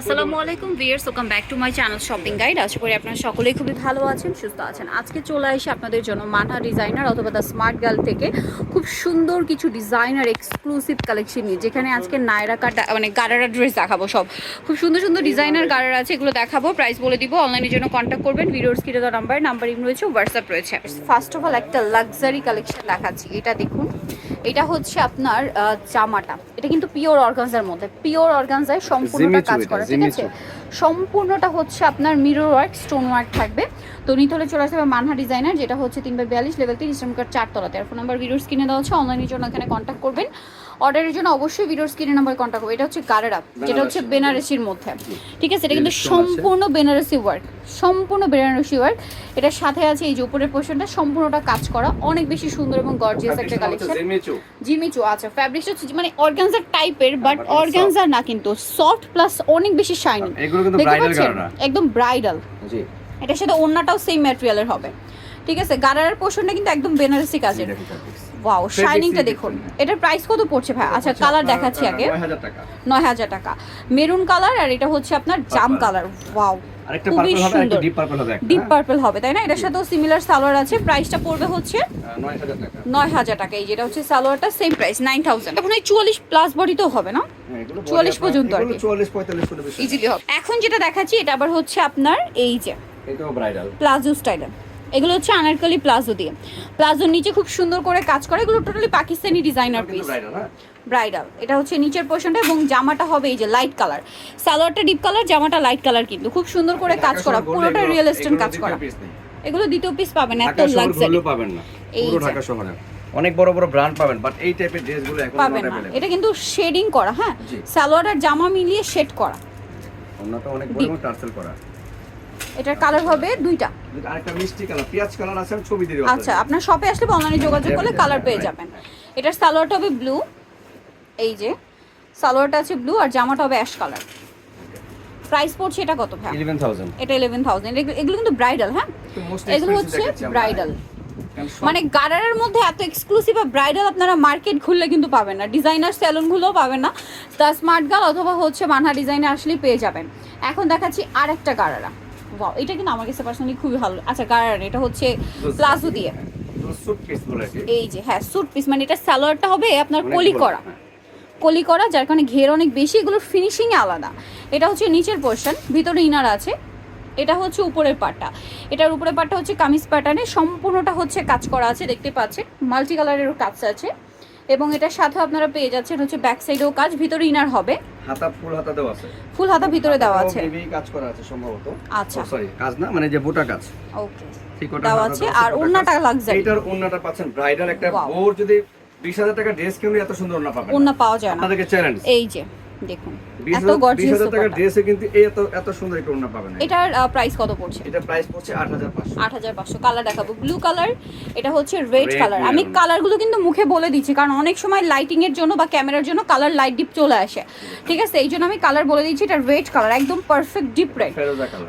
আসসালামু আলাইকুম viewers welcome back to my channel shopping guide আশা করি আপনারা সকলেই খুবই ভালো আছেন, সুস্থ আছেন। আজকে চলে এসে আপনাদের জন্য মানহা ডিজাইনার অথবা দ্য স্মার্ট গার্ল থেকে। খুব সুন্দর কিছু ডিজাইনার এক্সক্লুসিভ কালেকশন নিয়ে, যেখানে আজকে নায়রা কাটা মানে গারারা ড্রেস দেখাবো সব। খুব সুন্দর সুন্দর ডিজাইনার গারারা আছে, এগুলো দেখাবো প্রাইস বলে দিব অনলাইনের জন্য কন্ট্যাক্ট করবেন। ভিডিওর স্ক্রিনে দেওয়া নাম্বার নাম্বারিং রয়েছে হোয়াটসঅ্যাপ রয়েছে। ফার্স্ট অফ অল একটা লাক্সারি কালেকশন দেখাচ্ছি, এটা দেখুন। এটা হচ্ছে আপনার জামাটা এটা কিন্তু পিওর অর্গানজার মধ্যে। পিওর অর্গানজায় সম্পূর্ণটা কাজ করে ঠিক আছে? সম্পূর্ণটা হচ্ছে আপনার মিরর ওয়ার্ক স্টোন ওয়ার্ক থাকবে। তো নিতে হলে চলে আসবে মানহা ডিজাইনার যেটা হচ্ছে তিন বাই বিয়াল্লিশ লেভেল তিন ইসলাম কার্ড চারতলাতে আর ফোন নাম্বার ভিডিওর স্ক্রিনে দেওয়া হচ্ছে অনলাইনের জন্য এখানে কন্ট্যাক্ট করবেন। অর্ডারের জন্য অবশ্যই ভিডিওর স্ক্রিনে নাম্বার কন্ট্যাক্ট করবেন এটা হচ্ছে গারেরা যেটা হচ্ছে বেনারসির মধ্যে। ঠিক আছে? এটা কিন্তু সম্পূর্ণ বেনারসি ওয়ার্ক সম্পূর্ণ বেনারসি ওয়ার্ক এটার সাথে আছে এই যে উপরের পোর্শনটা সম্পূর্ণটা কাজ করা। অনেক বেশি সুন্দর এবং গর্জিয়াস একটা কালেকশন জিমিচু আচ্ছা। ফ্যাব্রিক্স হচ্ছে মানে অর্গানজার টাইপের বাট অর্গানজার না কিন্তু। সফট প্লাস অনেক বেশি শাইনিং এগুলো কিন্তু দেখতে ব্রাইডাল পাচ্ছেন? একদম ব্রাইডাল জি। এটার সাথে ওড়নাটাও সেম ম্যাটেরিয়ালের হবে। ঠিক আছে? গারারের পোর্শনটা কিন্তু একদম বেনারসি কাজের। এটা? ওয়াও শাইনিংটা দেখুন. এটার প্রাইস কত পড়ছে ভাই? আচ্ছা কালার দেখাচ্ছি আগে। নয় হাজার টাকা। মেরুন কালার আর এটা হচ্ছে আপনার জাম কালার ওয়াও খুবই সুন্দর। ডিপ পার্পল হবে পার্পল হবে তাই না? এটার সাথেও সিমিলার সালোয়ার আছে। প্রাইসটা পড়বে হচ্ছে হ্যাঁ? আহ, 9000 টাকা। নয় হাজার টাকা। এই যেটা হচ্ছে সালোয়ারটা সেম প্রাইস নাইন থাউজেন্ড এখন এই চুয়াল্লিশ প্লাস বডিতেও হবে না? হ্যাঁ, এগুলো 44 আপনার- পর্যন্ত আর কি। 44 45 করে বেশি। ইজিলি হবে। এখন যেটা দেখাচ্ছি এটা আবার হচ্ছে আপনার এই যে প্লাজো স্টাইলের এগুলো হচ্ছে আনারকলি প্লাজো দিয়ে। প্লাজোর নিচে খুব সুন্দর করে কাজ করে এগুলো totally Pakistani designer piece bridal এটা হচ্ছে নিচের পোর্শনটা এবং জামাটা হবে এই যে লাইট কালার সালোয়ারটা ডিপ কালার জামাটা লাইট কালার কিন্তু। খুব সুন্দর করে কাজ করা পুরোটা রিয়েল এগুলো কাজ করা। এগুলো দ্বিতীয় পিস পাবেন এত লাক্সারি পাবেন না। এই পুরো। ঢাকা শহরে অনেক বড় বড় ব্র্যান্ড পাবেন বাট এই টাইপের ড্রেসগুলো এখন পাবেন না। এটা কিন্তু শেডিং করা হ্যাঁ। সালোয়ার আর জামা মিলিয়ে শেড করা। অন্যটা অনেক বড়। টার্সেল করা। এটার কালার হবে দুইটা। আরেকটা মিষ্টি কালার পেঁয়াজ কালার আছে আমি ছবি দিয়ে আচ্ছা আপনার শপে আসলে অনলাইনে যোগাযোগ করলে কালার পেয়ে যাবেন। এটার সালোয়ারটা হবে ব্লু এই যে। সালোয়ারটা আছে ব্লু আর জামাটা হবে অ্যাশ কালার প্রাইস পড়ছে এটা কত ভাই? 11000 এটা ইলেভেন থাউজেন্ড এগুলো কিন্তু ব্রাইডাল হ্যাঁ? এগুলো হচ্ছে ব্রাইডাল মানে গারারের মধ্যে এত এক্সক্লুসিভ আর ব্রাইডাল আপনারা মার্কেট ঘুরলে কিন্তু পাবেন না। ডিজাইনার স্যালুনগুলোও পাবেন না। তা স্মার্ট গার্ল অথবা হচ্ছে মানহা ডিজাইনে আসলেই পেয়ে যাবেন। এখন দেখাচ্ছি আর একটা গারারা। ওয়াও এটা কিন্তু আমার কাছে পার্সোনালি খুবই ভালো আচ্ছা গারারা এটা হচ্ছে প্লাজো দিয়ে। কি। এই যে হ্যাঁ স্যুট পিস মানে এটা সালোয়ারটা হবে আপনার কলি করা। হ্যাঁ। কলি করা যার কারণে ঘের অনেক বেশি এগুলোর ফিনিশিংয়ে আলাদা। এটা হচ্ছে নিচের পোর্শন ভিতরে ইনার আছে। এটা হচ্ছে উপরের পাটটা এটার উপরের পাটটা হচ্ছে কামিজ প্যাটার্নে সম্পূর্ণটা হচ্ছে কাজ করা আছে দেখতে পাচ্ছেন। মাল্টি কালারেরও কাজ আছে। এবং এটার সাথে আপনারা পেয়ে যাচ্ছেন হচ্ছে ব্যাক সাইডেও কাজ ভিতরে ইনার হবে। হাতা ফুল হাতা দেওয়া আছে। ফুল হাতা ভিতরে দেওয়া আছে? হেভি কাজ করা আছে সম্ভবত। আচ্ছা। সরি কাজ না মানে যে বোটা কাজ। ওকে। ঠিক ওটা দেওয়া আছে আর ওন্নাটা। লাক্সারি এইটার ওন্নাটা পাচ্ছেন ব্রাইডাল একটা. বোর যদি 20000 টাকা ড্রেস কিনে এত সুন্দর না পাবেন ওন্না পাওয়া যায় না। আপনাদেরকে চ্যালেঞ্জ এই যে। দেখুন। এত গর্জিয়াস 20000 টাকা ড্রেসে কিন্তু এত এত সুন্দর একটা ওন্না পাবেন এটার প্রাইস কত পড়ছে? এটা প্রাইস পড়ছে 8500 আট হাজার পাঁচশো। কালার দেখাবো। ব্লু কালার এটা হচ্ছে রেড কালার আমি কালারগুলো কিন্তু মুখে বলে দিচ্ছি কারণ অনেক সময় লাইটিং এর জন্য বা ক্যামেরার জন্য কালার লাইট ডিপ চলে আসে। ঠিক আছে? এই জন্য আমি কালার বলে দিচ্ছি এটা রেড কালার একদম পারফেক্ট ডিপ রেড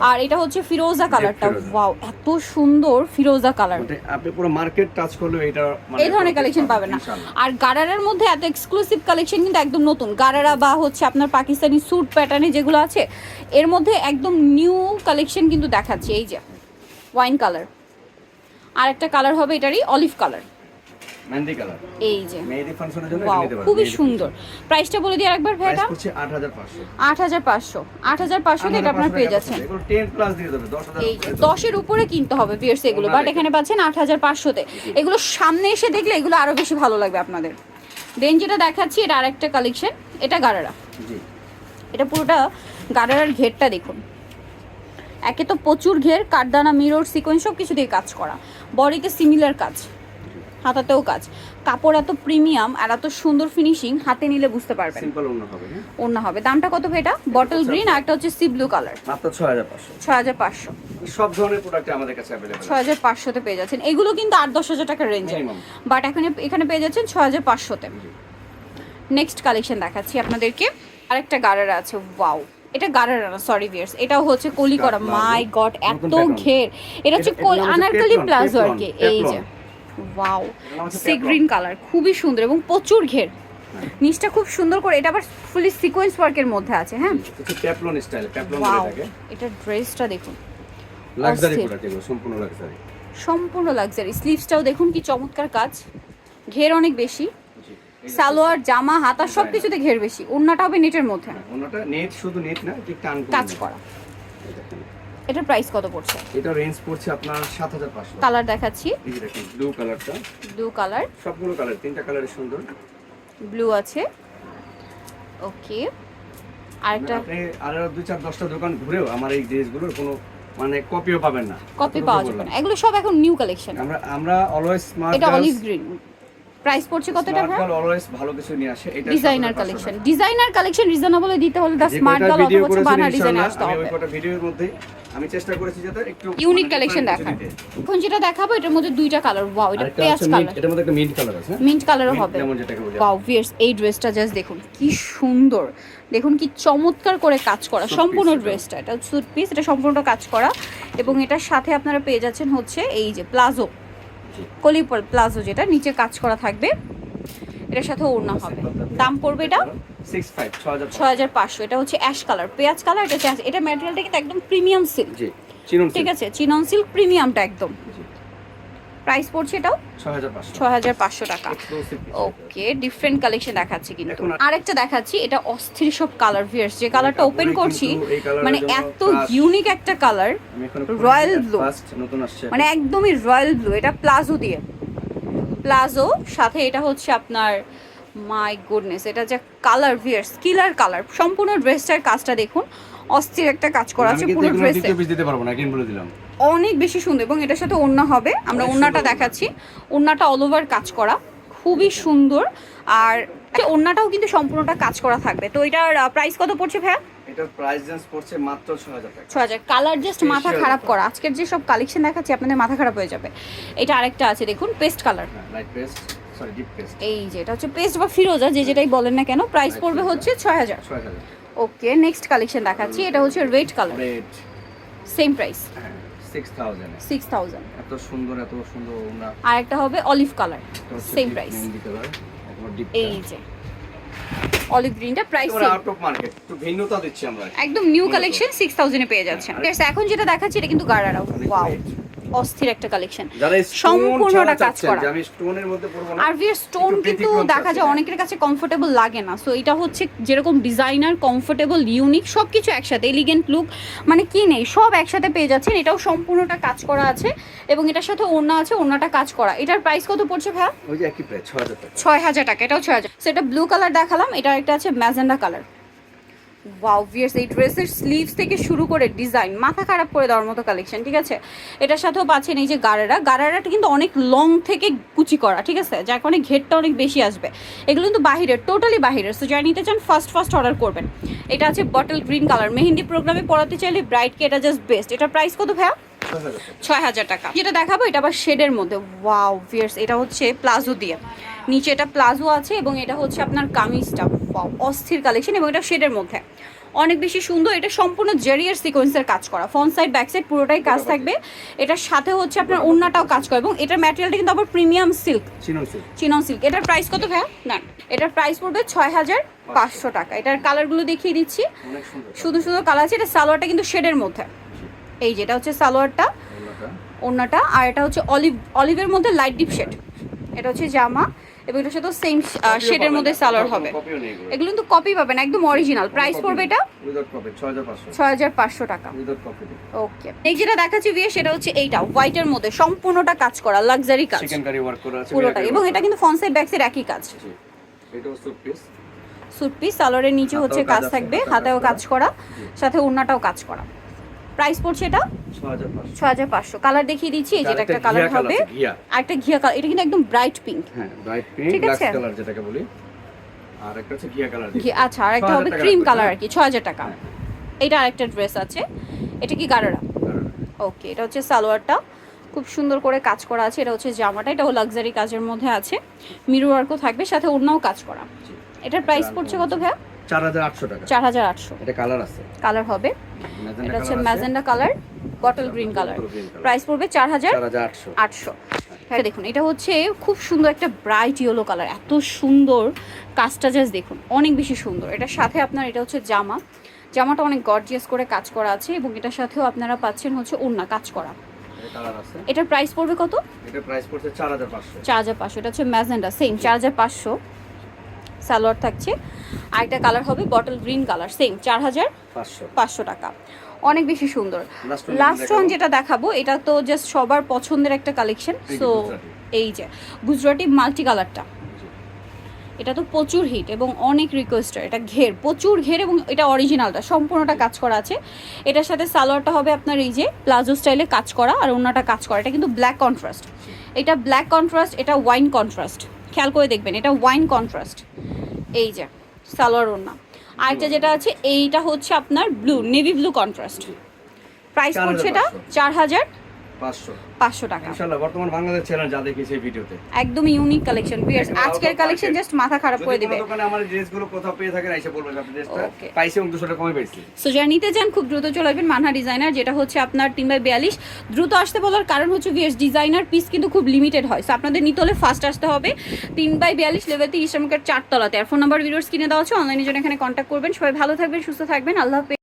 আর এটা হচ্ছে ফিরোজা কালারটা ওয়াও এত সুন্দর ফিরোজা কালার আপনি পুরো মার্কেট টাচ করলে এটা মানে এই ধরনের কালেকশন পাবেন না। আর গারারার মধ্যে এত এক্সক্লুসিভ কালেকশন কিন্তু একদম নতুন। গারারা বা হচ্ছে আপনার পাকিস্তানি স্যুট প্যাটার্নে যেগুলো আছে এর মধ্যে একদম নিউ কালেকশন কিন্তু দেখাচ্ছে এই যে ওয়াইন কালার আর একটা কালার হবে এটারই অলিভ কালার মেহেন্দি কালার এই যে। মেহেদি ফাংশনের জন্য নিতে পারেন খুবই সুন্দর। প্রাইসটা বলে দিয়ে আরেকবার ভাইটা হচ্ছে 8500 আট হাজার পাঁচশো। আট হাজার পাঁচশো। এটা আপনার পেয়ে যাচ্ছেন। এগুলো 10 প্লাস দিয়ে দেবে 10000 এই যে দশের উপরে কিনতে হবে পিয়ার্স এগুলো বাট এখানে পাচ্ছেন আট হাজার পাঁচশোতে এগুলো সামনে এসে দেখলে এগুলো আরও বেশি ভালো লাগবে আপনাদের। দেন যেটা দেখাচ্ছি এটা আরেকটা কালেকশন এটা গারারা। এটা পুরোটা গারারার ঘেরটা দেখুন। একে তো প্রচুর ঘের কাঠদানা মিরর সিকোয়েন্স সব কিছু দিয়ে কাজ করা। বডিতে সিমিলার কাজ। হাতাতেও কাজ কাপড় এত প্রিমিয়াম আর এত সুন্দর ফিনিশিং হাতে নিলে বুঝতে পারবেন সিম্পল অন্য হবে হ্যাঁ অন্য হবে দামটা কত এটা বটল গ্রিন আর একটা হচ্ছে সি ব্লু কালার মাত্র 6500 ছয় হাজার পাঁচশো সব ধরনের প্রোডাক্ট আমাদের কাছে अवेलेबल ছয় হাজার পাঁচশোতে পেয়ে যাচ্ছেন এগুলো কিন্তু আট দশ হাজার টাকার রেঞ্জে Minimum. বাট এখানে এখানে পেয়ে যাচ্ছেন ছয় হাজার পাঁচশোতে নেক্সট কালেকশন দেখাচ্ছি আপনাদেরকে আরেকটা গারারা আছে ওয়াও এটা গারারা না সরি ভিয়ার্স এটাও হচ্ছে কলি করা Plazo। মাই গড নতুন এত pattern। ঘের এটা হচ্ছে এটা- কোল এটা হচ্ছে আনারকলি Teflon, প্লাজো আর Teflon, কি এই যে Teflon। Wow sea green colour খুবই সুন্দর এবং প্রচুর ঘের। হ্যাঁ। নিচটা খুব সুন্দর করে এটা আবার ফুলি সিকোয়েন্স ওয়ার্কের মধ্যে আছে হ্যাঁ? প্যাপলন স্টাইল প্যাপলন বলে এটা ড্রেসটা দেখুন। লাক্সারি প্রোডাক্ট এগুলো সম্পূর্ণ লাক্সারি সম্পূর্ণ লাক্সারি স্লিভসটাও দেখুন কি চমৎকার কাজ। ঘের অনেক বেশি। সালোয়ার জামা হাতা সব কিছুতে ঘের বেশি। ওড়নাটা হবে নেটের মধ্যে। ওনাটা নেট শুধু নেট না ঠিক টান কাজ করা। এটার প্রাইস কত পড়ছে? এটা রেঞ্জ পড়ছে আপনার সাত হাজার পাঁচশো। কালার দেখাচ্ছি। এই দেখেন ব্লু কালারটা ব্লু কালার সবগুলো কালার তিনটা কালারের সুন্দর। ব্লু আছে। ওকে আরেকটা আপনি আরও দুই চার দশটা দোকান ঘুরেও আমার এই ড্রেসগুলোর কোনো মানে কপিও পাবেন না। কপি পাওয়া যাবে না। এগুলো সব এখন নিউ কালেকশন আমরা আমরা অলওয়েজ স্মার্ট এটা অলিভ গ্রিন প্রাইস পড়ছে কত টাকা? অলওয়েজ ভালো কিছু নিয়ে আসে এটা designer collection designer collection reasonable দিতে হলে দা স্মার্ট গার্ল অথবা হচ্ছে বানা ডিজাইন আসতে হবে। ওই ভিডিওর মধ্যে আমি চেষ্টা করেছি যাতে একটু ইউনিক কালেকশন দেখান এখন যেটা দেখাবো এটার মধ্যে দুইটা কালার ওয়াও এটা পেঁয়াজ কালার এটার মধ্যে একটা মিন্ট কালার আছে মিন্ট কালারও হবে। যেমন যেটাকে বলি ওয়াও ভিয়ার্স এই ড্রেসটা জাস্ট দেখুন কি সুন্দর। দেখুন কি চমৎকার করে কাজ করা সম্পূর্ণ ড্রেসটা এটা সুট পিস এটা সম্পূর্ণটা কাজ করা। এবং এটার সাথে আপনারা পেয়ে যাচ্ছেন হচ্ছে এই যে প্লাজো। কলি প্লাজো যেটা নিচে কাজ করা থাকবে। এটার সাথে ওড়না হবে। দাম পড়বে এটা? ছয় হাজার পাঁচশো। এটা হচ্ছে অ্যাশ কালার পেঁয়াজ কালার এটা এটা ম্যাটেরিয়ালটা কিন্তু একদম প্রিমিয়াম সিল্ক ঠিক আছে চিনন সিল্ক প্রিমিয়ামটা একদম। প্রাইস পড়ছে এটাও? ছ হাজার পাঁচশো ছয় হাজার পাঁচশো টাকা ওকে ডিফারেন্ট কালেকশন দেখাচ্ছি কিন্তু। আরেকটা দেখাচ্ছি এটা অস্থির সব কালার ভিয়ার্স যে কালারটা ওপেন করছি মানে এত ইউনিক একটা কালার নতুন আসছে। মানে একদমই রয়্যাল ব্লু এটা প্লাজো দিয়ে। প্লাজো সাথে এটা হচ্ছে আপনার মাই গুডনেস এটা যে কালার ভিয়ার্স কিলার কালার সম্পূর্ণ ড্রেসটার কাজটা দেখুন অস্থির একটা কাজ করা আছে পুরো ড্রেসে দিতে পারব না কিন বলে দিলাম। অনেক বেশি সুন্দর এবং এটার সাথে ওড়না হবে। আমরা ওড়নাটা দেখাচ্ছি। ওড়নাটা অল ওভার কাজ করা। খুবই সুন্দর। আর এই ওড়নাটাও কিন্তু সম্পূর্ণটা কাজ করা থাকবে। তো এটার প্রাইস কত পড়ছে ভাইয়া? এটার প্রাইস রেঞ্জ পড়ছে মাত্র টাকা। কালার জাস্ট মাথা খারাপ করা। আজকের যে সব কালেকশন দেখাচ্ছি আপনাদের মাথা খারাপ হয়ে যাবে। এটা আরেকটা আছে দেখুন পেস্ট কালার হ্যাঁ light paste sorry deep paste এই যে এটা হচ্ছে পেস্ট বা ফিরোজা যে যেটাই বলেন না কেন প্রাইস পড়বে হচ্ছে ওকে নেক্সট কালেকশন দেখাচ্ছি। এটা হচ্ছে red colour red same price six thousand six thousand এত সুন্দর এত সুন্দর ওনা আর একটা হবে অলিভ কালার সেম প্রাইস এই যে অলিভ গ্রিনটা প্রাইস আউট অফ মার্কেট একটু ভিন্নতা দিচ্ছি আমরা। একদম নিউ কালেকশন সিক্স থাউজেন্ডে পেয়ে যাচ্ছেন। হ্যাঁ, এখন যেটা দেখাচ্ছি এটা কিন্তু গাড়ারাও ওয়াও। অস্থির একটা কালেকশন সম্পূর্ণটা কাজ করা। আমি স্টোনের মধ্যে পড়ব না আর ভিয়ার স্টোন কিন্তু দেখা যায়। অনেকের কাছে কমফোর্টেবল লাগে না। সো এটা হচ্ছে যেরকম ডিজাইনার কমফোর্টেবল ইউনিক সব কিছু একসাথে এলিগেন্ট লুক মানে কি নেই সব একসাথে পেয়ে যাচ্ছেন। এটাও সম্পূর্ণটা কাজ করা আছে এবং এটার সাথে ওড়না আছে ওড়নাটা কাজ করা। এটার প্রাইস কত পড়ছে ভাইয়া? ওই যে একই প্রাইস ছ হাজার টাকা। ছয় হাজার টাকা এটাও ছয় হাজার। সেটা ব্লু কালার দেখালাম এটা একটা আছে ম্যাজেন্ডা কালার ওয়াও এই ড্রেসের স্লিভস থেকে শুরু করে ডিজাইন মাথা খারাপ করে দেওয়ার মতো কালেকশন ঠিক আছে? এটার সাথেও পাচ্ছেন এই যে গারারা। গারারাটা কিন্তু অনেক লং থেকে কুচি করা, ঠিক আছে? যার কারণে ঘেরটা অনেক বেশি আসবে। এগুলো কিন্তু বাহিরের টোটালি বাহিরের। সো যারা নিতে চান ফার্স্ট ফার্স্ট অর্ডার করবেন। এটা আছে বটল গ্রিন কালার মেহেন্দি প্রোগ্রামে পড়াতে চাইলে ব্রাইটকে এটা জাস্ট বেস্ট এটার প্রাইস কত ভাইয়া? ছয় হাজার টাকা। যেটা দেখাবো এটা আবার শেডের মধ্যে। ওয়াও ভিয়ার্স এটা হচ্ছে প্লাজো দিয়ে। নিচে এটা প্লাজো আছে এবং এটা হচ্ছে আপনার কামিজটা। ওয়াও অস্থির কালেকশন এবং এটা শেডের মধ্যে। অনেক বেশি সুন্দর এটা সম্পূর্ণ জেরিয়ার সিকোয়েন্সের কাজ করা। ফ্রন্ট সাইড ব্যাক সাইড পুরোটাই কাজ থাকবে। এটার সাথে হচ্ছে আপনার ওড়নাটাও কাজ করে এবং এটার ম্যাটেরিয়ালটা কিন্তু আবার premium silk chinon silk silk এটার প্রাইস কত ভাইয়া? না এটার প্রাইস পড়বে ছয় হাজার পাঁচশো টাকা। এটার কালারগুলো দেখিয়ে দিচ্ছি। সুন্দর। শুধু কালার আছে। এটা সালোয়ারটা কিন্তু শেডের মধ্যে। এই যেটা হচ্ছে সালোয়ারটা ওনাটা ওড়নাটা আর এটা হচ্ছে অলিভ অলিভের মধ্যে লাইট ডিপ শেড এটা হচ্ছে জামা এবং এটার সাথে সেম শেডের মধ্যে সালোয়ার হবে। এগুলো। কিন্তু কপি পাবেন একদম অরিজিনাল প্রাইস পড়বে এটা ছয় হাজার পাঁচশো। টাকা। ওকে এই যেটা দেখাচ্ছি বিয়ে সেটা হচ্ছে এইটা হোয়াইটের মধ্যে সম্পূর্ণটা কাজ করা লাক্সারি কাজ। চিকেন কারি ওয়ার্ক করা আছে পুরোটা এবং এটা কিন্তু ব্যাক সাইড একই কাজ। জি। এটাও সুট পিস স্যুট সালোয়ারের নিচে হচ্ছে কাজ থাকবে হাতেও কাজ করা। সাথে ওড়নাটাও কাজ করা। প্রাইস পড়ছে এটা? ছ হাজার পাঁচশো। কালার দেখিয়ে দিচ্ছি এই যেটা একটা কালার হবে। আর একটা ঘিয়া কালার এটা কিন্তু একদম ব্রাইট পিঙ্ক হ্যাঁ ব্রাইট পিঙ্ক ঠিক আছে। কালার যেটাকে বলি। আর একটা হচ্ছে ঘিয়া কালার আচ্ছা আর একটা হবে ক্রিম কালার হ্যাঁ। আর কি ছ হাজার টাকা এটা আরেকটা ড্রেস আছে। এটা কি গারারা? ওকে এটা হচ্ছে সালোয়ারটা। খুব সুন্দর করে কাজ করা আছে। এটা হচ্ছে জামাটা এটাও লাক্সারি কাজের মধ্যে আছে। মিরু ওয়ার্কও থাকবে সাথে অন্যও কাজ করা। এটার প্রাইস পড়ছে কত ভাইয়া? চার হাজার আটশো টাকা। চার হাজার আটশো। এটা কালার আছে। কালার হবে। এটা হচ্ছে magenta colour bottle green colour. Price পড়বে চার হাজার আটশো। হ্যাঁ দেখুন এটা হচ্ছে খুব সুন্দর একটা ব্রাইট ইয়েলো কালার এত সুন্দর কাজটা জাস্ট দেখুন অনেক বেশি সুন্দর। এটার সাথে আপনার এটা হচ্ছে জামা। জামাটা অনেক গর্জিয়াস করে কাজ করা আছে এবং এটার সাথেও আপনারা পাচ্ছেন হচ্ছে ওড়না কাজ করা। এটার প্রাইস পড়বে কত? এটা প্রাইস পড়ছে চার হাজার পাঁচশো। চার হাজার পাঁচশো এটা হচ্ছে ম্যাজেন্ডা সেম চার হাজার পাঁচশো। সালোয়ার থাকছে। আর একটা কালার হবে বটল গ্রিন কালার সেম চার হাজার পাঁচশো টাকা। অনেক বেশি সুন্দর। লাস্ট। ওয়ান যেটা দেখাবো এটা তো জাস্ট সবার পছন্দের একটা কালেকশন সো এই যে গুজরাটি মাল্টি কালারটা এটা তো প্রচুর হিট এবং অনেক রিকোয়েস্টার এটা ঘের প্রচুর ঘের এবং এটা অরিজিনালটা সম্পূর্ণটা কাজ করা আছে। এটার সাথে সালোয়ারটা হবে আপনার এই যে প্লাজো স্টাইলে কাজ করা আর অন্যটা কাজ করা এটা কিন্তু ব্ল্যাক কন্ট্রাস্ট এটা ব্ল্যাক কন্ট্রাস্ট এটা ওয়াইন কন্ট্রাস্ট খেয়াল করে দেখবেন এটা ওয়াইন কন্ট্রাস্ট এই যে সালোয়ার ওড়না। আরেকটা যেটা আছে এইটা হচ্ছে আপনার blue navy blue contrast price পড়ছে এটা চার হাজার পাঁচশো। পাঁচশো টাকা। ইনশাল্লাহ বর্তমান বাংলাদেশ চ্যানেল যা দেখেছি ভিডিওতে। একদম ইউনিক কালেকশন ভিউয়ার্স আজকের কালেকশন জাস্ট মাথা খারাপ করে দিবে। দোকানে আমার ড্রেসগুলো কোথাও পেয়ে থাকেন এসে বলবেন আপনি ড্রেসটা Okay. পাইছি এবং দুশো টাকা কমে পেয়েছি। সো যারা নিতে চান খুব দ্রুত চলে আসবেন মানহা ডিজাইনার যেটা হচ্ছে আপনার তিন বাই বিয়াল্লিশ। দ্রুত আসতে বলার কারণ হচ্ছে ভিএস ডিজাইনার পিস কিন্তু খুব লিমিটেড হয়। সো আপনাদের নিতে হলে ফার্স্ট আসতে হবে। তিন বাই বিয়াল্লিশ লেভেল তিরিশ নম্বর চারতলাতে। আর ফোন নাম্বার ভিডিওস কিনে দেওয়া আছে অনলাইনের জন্য এখানে কন্ট্যাক্ট করবেন। সবাই ভালো থাকবেন সুস্থ থাকবেন। আল্লাহ